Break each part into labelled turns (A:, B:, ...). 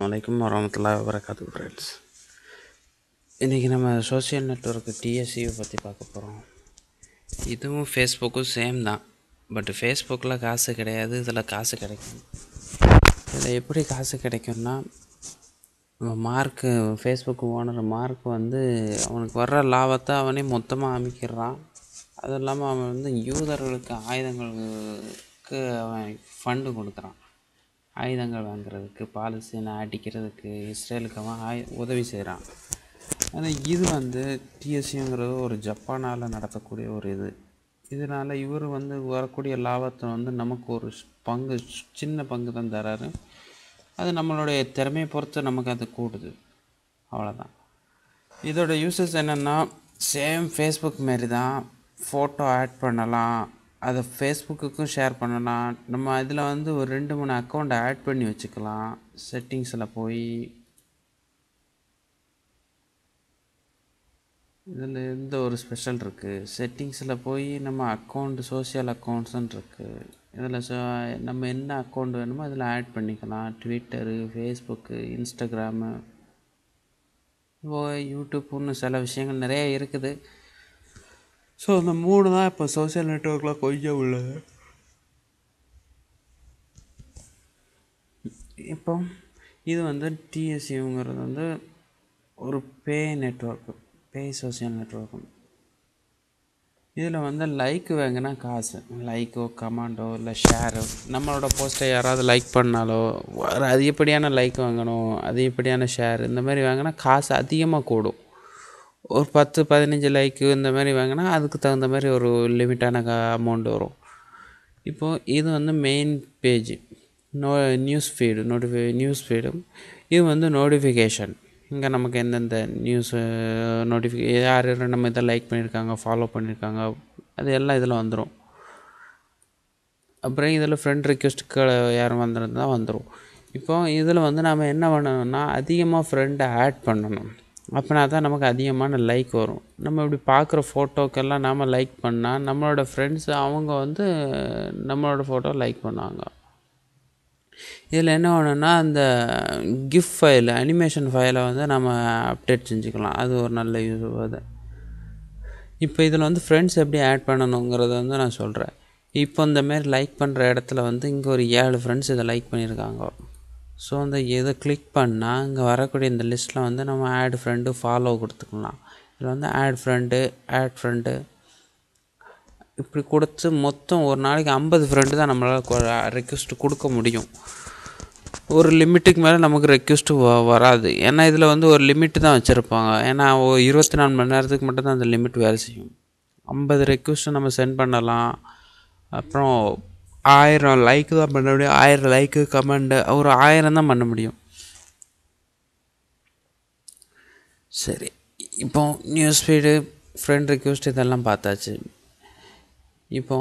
A: வலைக்கம் வரமத்துல்லா வரகாத்து ஃப்ரெண்ட்ஸ் இன்றைக்கி நம்ம சோஷியல் நெட்ஒர்க் டிஎஸ்சியை பற்றி பார்க்க போகிறோம் இதுவும் ஃபேஸ்புக்கும் சேம் தான். பட் ஃபேஸ்புக்கில் காசு கிடையாது இதில் காசு கிடைக்கும். இதில் எப்படி காசு கிடைக்கும்னா மார்க்கு ஃபேஸ்புக் ஓனர் மார்க் வந்து அவனுக்கு வர்ற லாபத்தை அவனே மொத்தமாக அமைக்கிறான். அதுவும் இல்லாமல் அவன் வந்து யூதர்களுக்கு ஆயுதங்களுக்கு அவன் ஃபண்டு கொடுக்குறான். ஆயுதங்கள் வாங்குறதுக்கு பாலஸ்தீனை அடிக்கிறதுக்கு இஸ்ரேலுக்கு அவன் ஆயு உதவி செய்கிறான் ஆனால் இது வந்து டிஎஸ்சிங்கிறது ஒரு ஜப்பானால் நடத்தக்கூடிய ஒரு இது. இதனால் இவர் வந்து வரக்கூடிய லாபத்தை வந்து நமக்கு ஒரு பங்கு சின்ன பங்கு தான் தராரு. அது நம்மளுடைய திறமையை பொறுத்து நமக்கு அது கூடுது. அவ்வளோதான் இதோட யூசஸ் என்னென்னா சேம் ஃபேஸ்புக் மாரி தான் ஃபோட்டோ ஆட் பண்ணலாம். அதை ஃபேஸ்புக்குக்கும் ஷேர் பண்ணலாம். நம்ம இதில் வந்து ஒரு ரெண்டு மூணு அக்கௌண்ட் ஆட் பண்ணி வச்சுக்கலாம். செட்டிங்ஸில் போய். இதில் எந்த ஒரு ஸ்பெஷல் இருக்குது செட்டிங்ஸில் போய் நம்ம அக்கௌண்ட் சோஷியல் அக்கௌண்ட்ஸுன்னு இருக்குது இதில் சோ நம்ம என்ன அக்கௌண்ட் வேணுமோ அதில் ஆட் பண்ணிக்கலாம். ட்விட்டரு ஃபேஸ்புக்கு இன்ஸ்டாகிராமு இப்போ யூடியூப்னு சில விஷயங்கள் நிறைய இருக்குது. ஸோ இந்த மூணு தான் இப்போ சோஷியல் நெட்ஒர்க்கில் கொஞ்சம் உள்ளது இப்போ இது வந்து டிஎஸ்சிங்கிறது வந்து ஒரு pay network pay social network இதில் வந்து லைக் வாங்கினா காசு. லைக்கோ கமாண்டோ இல்லை ஷேரோ நம்மளோட போஸ்ட்டை யாராவது லைக் பண்ணாலோ ஒரு அதிகப்படியான லைக் வாங்கணும் அதிகப்படியான ஷேர் இந்த மாதிரி வாங்கினா காசு அதிகமாக கூடும். ஒரு பத்து பதினஞ்சு லைக்கு இந்த மாதிரி வாங்கினா அதுக்கு தகுந்த மாதிரி ஒரு லிமிட்டான க அமௌண்ட் வரும். இப்போது இது வந்து main page no news feed notify news ஃபீடும் இது வந்து நோட்டிஃபிகேஷன் இங்கே நமக்கு எந்தெந்த நியூஸு நோட்டிஃபி யார் யார் நம்ம இதை லைக் பண்ணியிருக்காங்க ஃபாலோ பண்ணியிருக்காங்க அது எல்லாம் இதில் வந்துடும் அப்புறம் இதில் ஃப்ரெண்ட் ரிக்வெஸ்ட்டுக்கு யாரும் வந்திருந்தால் வந்துடும் இப்போ இதில் வந்து நாம் என்ன பண்ணணும்னா அதிகமாக ஃப்ரெண்டை ஆட் பண்ணணும். அப்படின்னா தான் நமக்கு அதிகமான லைக் வரும். நம்ம இப்படி பார்க்குற ஃபோட்டோக்கெல்லாம் நாம் லைக் பண்ணால் நம்மளோட ஃப்ரெண்ட்ஸ் அவங்க வந்து நம்மளோட ஃபோட்டோ லைக் பண்ணுவாங்க. இதில் என்ன ஒன்றுனா அந்த கிஃப்ட் ஃபைல் அனிமேஷன் ஃபைலை வந்து நம்ம அப்டேட் செஞ்சுக்கலாம். அது ஒரு நல்ல யூஸ் அது. இப்போ இதில் வந்து ஃப்ரெண்ட்ஸ் எப்படி ஆட் பண்ணணுங்கிறத வந்து நான் சொல்கிறேன் இப்போ இந்தமாரி லைக் பண்ணுற இடத்துல வந்து இங்கே ஒரு ஏழு ஃப்ரெண்ட்ஸ் இதை லைக் பண்ணியிருக்காங்க. ஸோ அந்த இதை கிளிக் பண்ணால் இங்கே வரக்கூடிய இந்த லிஸ்ட்டில் வந்து நம்ம ஆட் ஃப்ரெண்டு ஃபாலோ கொடுத்துக்கலாம். இதில் வந்து ஆட் ஃப்ரெண்டு ஆட் ஃப்ரெண்டு இப்படி கொடுத்து மொத்தம் ஒரு நாளைக்கு ஐம்பது ஃப்ரெண்டு தான் நம்மளால் ரெக்வஸ்ட்டு கொடுக்க முடியும். ஒரு லிமிட்டுக்கு மேலே நமக்கு ரெக்வஸ்ட்டு வ வராது. ஏன்னா இதில் வந்து ஒரு லிமிட்டு தான் வச்சுருப்பாங்க. ஏன்னா இருபத்தி நாலு மணி நேரத்துக்கு மட்டும் தான் அந்த லிமிட் வேலை செய்யும். ஐம்பது ரெக்வஸ்ட்டு நம்ம சென்ட் பண்ணலாம். அப்புறம் ஆயிரம் லைக்கு தான் பண்ண முடியும். ஆயிரம் லைக்கு கமெண்டு ஒரு ஆயிரம் தான் பண்ண முடியும். சரி. இப்போ நியூஸ் ஃபீடு ஃப்ரெண்ட் ரிக்வெஸ்ட் இதெல்லாம் பார்த்தாச்சு. இப்போ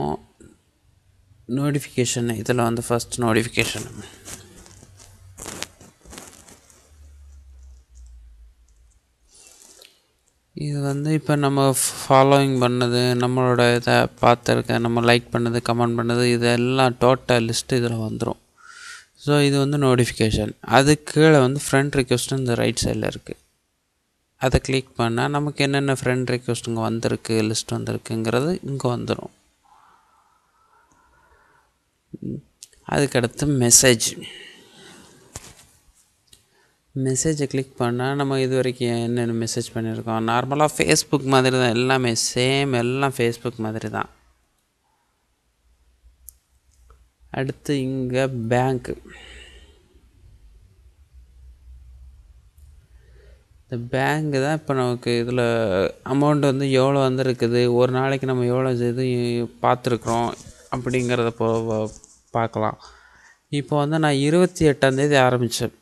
A: நோட்டிஃபிகேஷன் இதில் வந்து ஃபஸ்ட் நோட்டிஃபிகேஷன் இது வந்து இப்போ நம்ம ஃபாலோயிங் பண்ணது நம்மளோட இதை பார்த்துருக்க நம்ம லைக் பண்ணது கமெண்ட் பண்ணது இதெல்லாம் டோட்டல் லிஸ்ட்டு இதில் வந்துடும் ஸோ இது வந்து நோட்டிஃபிகேஷன் அது கீழே வந்து ஃப்ரெண்ட் ரிக்வெஸ்ட்டு இந்த ரைட் சைடில் இருக்குது அதை கிளிக் பண்ணால் நமக்கு என்னென்ன ஃப்ரெண்ட் ரிக்வெஸ்ட் இங்கே வந்திருக்கு லிஸ்ட் வந்திருக்குங்கிறது இங்கே வந்துடும் அதுக்கடுத்து மெசேஜ் மெசேஜை கிளிக் பண்ணால் நம்ம இது வரைக்கும் என்னென்ன மெசேஜ் பண்ணியிருக்கோம்? நார்மலாக ஃபேஸ்புக் மாதிரி தான் எல்லாமே சேம் எல்லாம் ஃபேஸ்புக் மாதிரி தான். அடுத்து இங்கே பேங்க்கு இந்த பேங்க்கு தான் இப்போ நமக்கு இதில் அமௌண்ட் வந்து எவ்வளோ வந்துருக்குது ஒரு நாளைக்கு நம்ம எவ்வளோ இது பார்த்துருக்குறோம் அப்படிங்கிறத போ பார்க்கலாம். இப்போ வந்து நான் இருபத்தி எட்டாந்தேதி ஆரம்பித்தேன்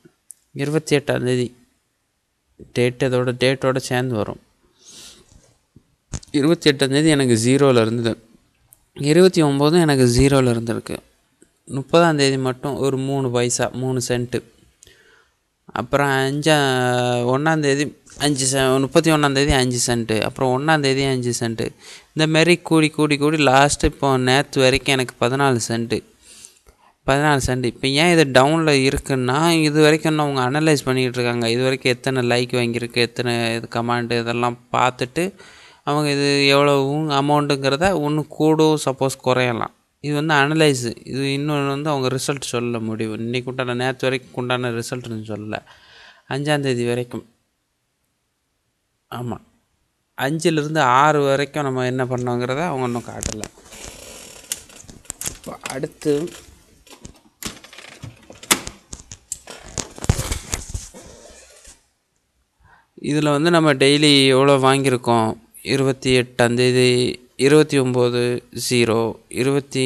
A: இருபத்தி எட்டாந்தேதி டேட் அதோட டேட்டோட சேர்ந்து வரும். இருபத்தி எட்டாந்தேதி எனக்கு ஜீரோவில் இருந்தது. இருபத்தி ஒம்போதும் எனக்கு ஜீரோவில் இருந்திருக்கு. முப்பதாந்தேதி மட்டும் ஒரு மூணு பைசா மூணு சென்ட்டு அப்புறம் அஞ்சா ஒன்றாந்தேதி அஞ்சு செ முப்பத்தி ஒன்றாந்தேதி அஞ்சு சென்ட்டு அப்புறம் ஒன்றாந்தேதி அஞ்சு சென்ட்டு இந்தமாரி கூடி கூடி கூடி லாஸ்ட்டு இப்போ நேற்று வரைக்கும் எனக்கு பதினாலு சென்ட்டு பதினாலு சென்ட் இப்போ ஏன் இது டவுனில் இருக்குன்னா இது வரைக்கும் இன்னும் அவங்க அனலைஸ் பண்ணிக்கிட்டு இருக்காங்க. இது வரைக்கும் எத்தனை லைக் வாங்கியிருக்கு எத்தனை இது கமாண்டு இதெல்லாம் பார்த்துட்டு அவங்க இது எவ்வளோ அமௌண்ட்டுங்கிறத ஒன்று கூடும் சப்போஸ் குறையலாம். இது வந்து அனலைஸு இது இன்னொன்று வந்து அவங்க ரிசல்ட் சொல்ல முடியும். இன்றைக்கு உண்டான நேற்று வரைக்கும் உண்டான ரிசல்ட்னு சொல்லலை அஞ்சாந்தேதி வரைக்கும். ஆமாம் அஞ்சுலேருந்து ஆறு வரைக்கும் நம்ம என்ன பண்ணோங்கிறத அவங்க இன்னும் காட்டலை. இப்போ அடுத்து இதில் வந்து நம்ம டெய்லி எவ்வளோ வாங்கியிருக்கோம்? இருபத்தி எட்டாந்தேதி இருபத்தி ஒம்பது ஜீரோ இருபத்தி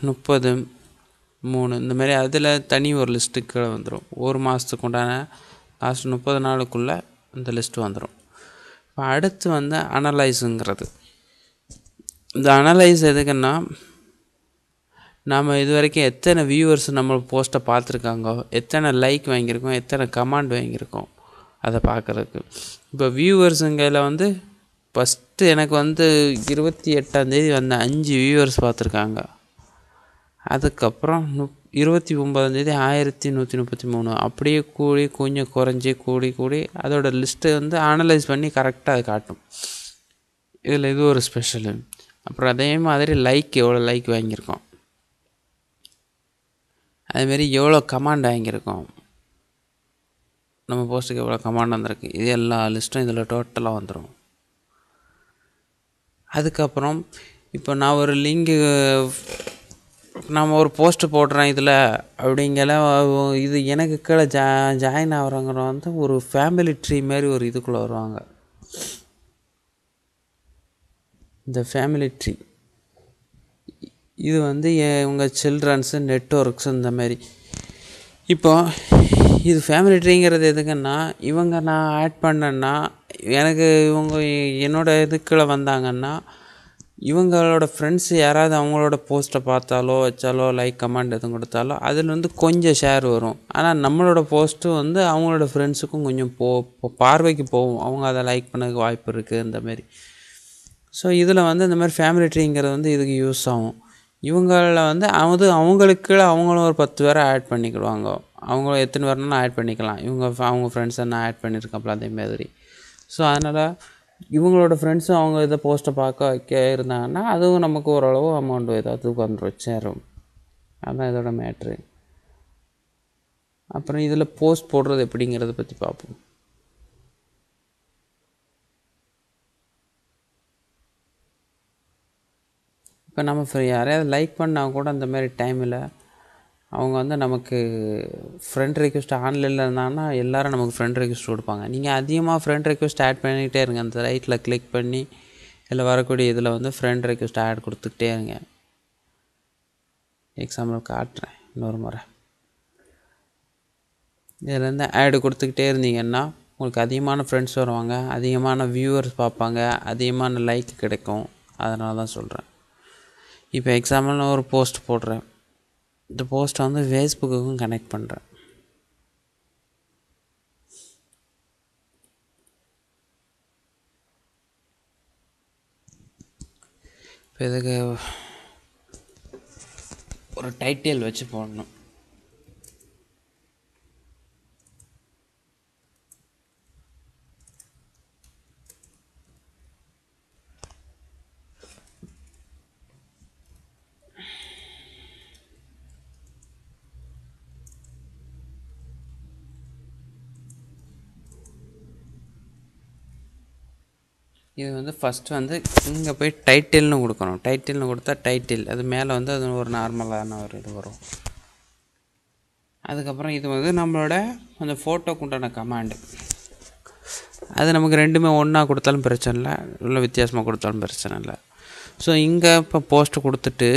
A: முப்பது மூணு இந்த மாதிரி அதில் தனி ஒரு லிஸ்ட்டு கீழே வந்துடும் ஒரு மாதத்துக்கு உண்டான லாஸ்ட் முப்பது நாளுக்குள்ளே இந்த லிஸ்ட்டு வந்துடும் இப்போ அடுத்து வந்து அனலைஸுங்கிறது இந்த அனலைஸ் எதுக்குன்னா நாம் இது வரைக்கும் எத்தனை வியூவர்ஸ் நம்ம போஸ்ட்டை பார்த்துருக்காங்கோ எத்தனை லைக் வாங்கியிருக்கோம் எத்தனை கமாண்ட் வாங்கியிருக்கோம் அதை பார்க்குறதுக்கு. இப்போ வியூவர்ஸுங்கையில் வந்து ஃபஸ்ட்டு எனக்கு வந்து இருபத்தி எட்டாந்தேதி வந்த அஞ்சு வியூவர்ஸ் பார்த்துருக்காங்க. அதுக்கப்புறம் முப் இருபத்தி ஒம்பதாந்தேதி ஆயிரத்தி நூற்றி முப்பத்தி மூணு. அப்படியே கூடி கொஞ்சம் குறைஞ்சி கூடி கூடி அதோட லிஸ்ட்டை வந்து அனலைஸ் பண்ணி கரெக்டாக அது காட்டும். இதில் இது ஒரு ஸ்பெஷலு அப்புறம் அதே மாதிரி லைக் எவ்வளோ லைக் வாங்கியிருக்கோம்? அதேமாரி எவ்வளோ கமாண்ட் வாங்கியிருக்கோம்? நம்ம போஸ்ட்டுக்கு எவ்வளோ கமாண்ட் வந்திருக்கு? இது எல்லா லிஸ்ட்டும் இதில் டோட்டலாக வந்துடும் அதுக்கப்புறம் இப்போ நான் ஒரு லிங்கு நம்ம ஒரு போஸ்ட்டு போடுறேன் இதில் அப்படிங்கிற இது எனக்கு கீழே ஜா ஜாயின் ஆகிறவங்க வந்து ஒரு ஃபேமிலி ட்ரீ மாதிரி ஒரு இதுக்குள்ளே வருவாங்க. இந்த ஃபேமிலி ட்ரீ இது வந்து உங்கள் சில்ட்ரன்ஸு நெட்ஒர்க்ஸு இந்த மாதிரி. இப்போ இது ஃபேமிலி ட்ரீங்கிறது எதுக்குன்னா இவங்க நான் ஆட் பண்ணேன்னா எனக்கு இவங்க என்னோட இதுக்குள்ளே வந்தாங்கன்னா இவங்களோட ஃப்ரெண்ட்ஸ் யாராவது அவங்களோட போஸ்ட்டை பார்த்தாலோ வச்சாலோ லைக் கமெண்ட் எதுவும் கொடுத்தாலோ அதில் வந்து கொஞ்சம் ஷேர் வரும். ஆனால் நம்மளோட போஸ்ட்டு வந்து அவங்களோட ஃப்ரெண்ட்ஸுக்கும் கொஞ்சம் போ பார்வைக்கு போகும். அவங்க அதை லைக் பண்ணதுக்கு வாய்ப்பு இருக்குது இந்த மாதிரி. ஸோ இதில் வந்து இந்த மாதிரி ஃபேமிலி ட்ரீங்கிறது வந்து இதுக்கு யூஸ் ஆகும். இவங்களில் வந்து அது அவங்களுக்கு அவங்களும் ஒரு பத்து பேரை ஆட் பண்ணிக்கிடுவாங்க. அவங்களும் எத்தனை பேர்னாலும் ஆட் பண்ணிக்கலாம். இவங்க அவங்க ஃப்ரெண்ட்ஸை நான் ஆட் பண்ணியிருக்கப்பல அதே மாதிரி. ஸோ அதனால் இவங்களோட ஃப்ரெண்ட்ஸும் அவங்க இதை போஸ்ட்டை பார்க்க வைக்க இருந்தாங்கன்னா அதுவும் நமக்கு ஓரளவு அமௌண்ட் ஏதாவது வந்துடும் சேரும் அதுதான் இதோட மேட்ரு அப்புறம் இதில் போஸ்ட் போடுறது எப்படிங்கிறத பற்றி பார்ப்போம். இப்போ நம்ம ஃப்ரீ யாரையாவது லைக் பண்ணால் கூட அந்த மாதிரி டைமில் அவங்க வந்து நமக்கு ஃப்ரெண்ட் ரெக்வஸ்ட் ஆன்லைனில் இருந்தாங்கன்னா எல்லோரும் நமக்கு ஃப்ரெண்ட் ரெக்வஸ்ட் கொடுப்பாங்க. நீங்கள் அதிகமாக ஃப்ரெண்ட் ரெக்வஸ்ட் ஆட் பண்ணிக்கிட்டே இருங்க. அந்த ரைட்டில் கிளிக் பண்ணி இதில் வரக்கூடிய இதில் வந்து ஃப்ரெண்ட் ரெக்வஸ்ட் ஆட் கொடுத்துக்கிட்டே இருங்க. எக்ஸாம்பிள் காட்டுறேன் இன்னொரு முறை. இதுலேருந்து ஆடு கொடுத்துக்கிட்டே இருந்தீங்கன்னா உங்களுக்கு அதிகமான ஃப்ரெண்ட்ஸ் வருவாங்க அதிகமான வியூவர்ஸ் பார்ப்பாங்க அதிகமான லைக் கிடைக்கும். அதனால தான் சொல்கிறேன் இப்போ எக்ஸாம்பிள் ஒரு போஸ்ட் போடுறேன். இந்த போஸ்ட்டை வந்து ஃபேஸ்புக்குக்கும் கனெக்ட் பண்ணுறேன் இப்போ இதுக்கு ஒரு டைட்டில் வச்சு போடணும். இது வந்து ஃபஸ்ட்டு வந்து இங்கே போய் டைட்டில்னு கொடுக்கணும். டைட்டில்னு கொடுத்தா டைட்டில் அது மேலே வந்து அது ஒரு நார்மலான ஒரு இது வரும். அதுக்கப்புறம் இது வந்து நம்மளோட அந்த ஃபோட்டோக்கு உண்டான கமாண்டு அது நமக்கு ரெண்டுமே ஒன்றா கொடுத்தாலும் பிரச்சனை இல்லை. இல்லை வித்தியாசமாக கொடுத்தாலும் பிரச்சனை இல்லை. ஸோ இங்கே இப்போ போஸ்ட்டு கொடுத்துட்டு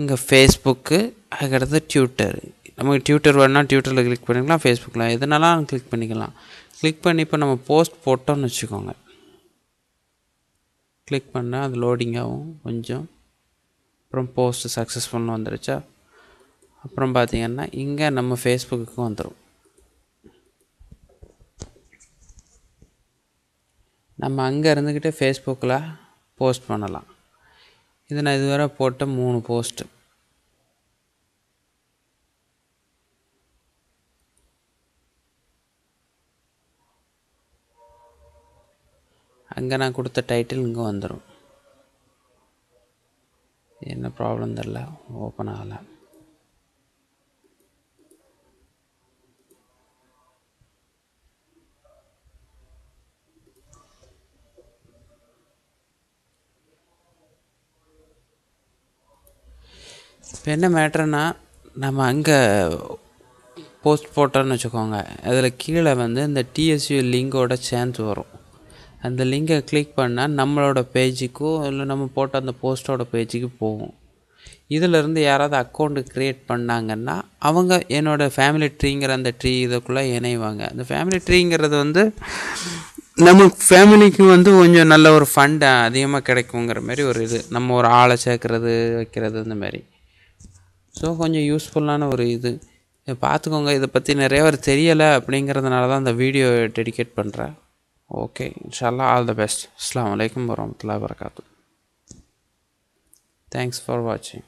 A: இங்கே ஃபேஸ்புக்கு அதுக்கடுத்து ட்விட்டர் நமக்கு ட்விட்டர் வேணால் ட்விட்டரில் கிளிக் பண்ணிக்கலாம் ஃபேஸ்புக்கில் எதுனாலும் கிளிக் பண்ணிக்கலாம். கிளிக் பண்ணி இப்போ நம்ம போஸ்ட் போட்டோம்னு வச்சுக்கோங்க. கிளிக் பண்ணால் அது லோடிங் ஆகும் கொஞ்சம். அப்புறம் போஸ்ட் சக்ஸஸ்ஃபுல்னு வந்துருச்சா? அப்புறம் பார்த்திங்கன்னா இங்கே நம்ம ஃபேஸ்புக்கு வந்துடும் நம்ம அங்கே இருந்துக்கிட்டே ஃபேஸ்புக்கில் போஸ்ட் பண்ணலாம். இது நான் இதுவரை போட்ட மூணு போஸ்ட்டு அங்கே நான் கொடுத்த டைட்டில் இங்கே வந்துடும் என்ன ப்ராப்ளம் தெரில ஓப்பன் ஆகலை. இப்போ என்ன மேட்ருனா நம்ம அங்கே போஸ்ட் போட்டோன்னு வச்சுக்கோங்க. அதில் கீழே வந்து இந்த டிஎஸ்யூ லிங்கோட சேஞ்ச் வரும். அந்த லிங்கை கிளிக் பண்ணால் நம்மளோட பேஜுக்கோ இல்லை நம்ம போட்ட அந்த போஸ்ட்டோட பேஜுக்கு போகும். இதிலேருந்து யாராவது அக்கௌண்ட்டு க்ரியேட் பண்ணாங்கன்னா அவங்க என்னோடய ஃபேமிலி ட்ரீங்கிற அந்த ட்ரீ இதுக்குள்ளே இணைவாங்க. அந்த ஃபேமிலி ட்ரீங்கிறது வந்து நம்ம ஃபேமிலிக்கு வந்து கொஞ்சம் நல்ல ஒரு ஃபண்ட் அதிகமாக கிடைக்குங்கிற மாதிரி ஒரு இது. நம்ம ஒரு ஆளை சேர்க்குறது வைக்கிறது இந்த மாதிரி. ஸோ கொஞ்சம் யூஸ்ஃபுல்லான ஒரு இது. பார்த்துக்கோங்க. இதை பற்றி நிறைய பேர் தெரியலை அப்படிங்கிறதுனால தான் அந்த வீடியோ டெடிகேட் பண்ணுறேன் okay inshallah all the best. Assalamu alaikum warahmatullahi wabarakatuh. Thanks for watching.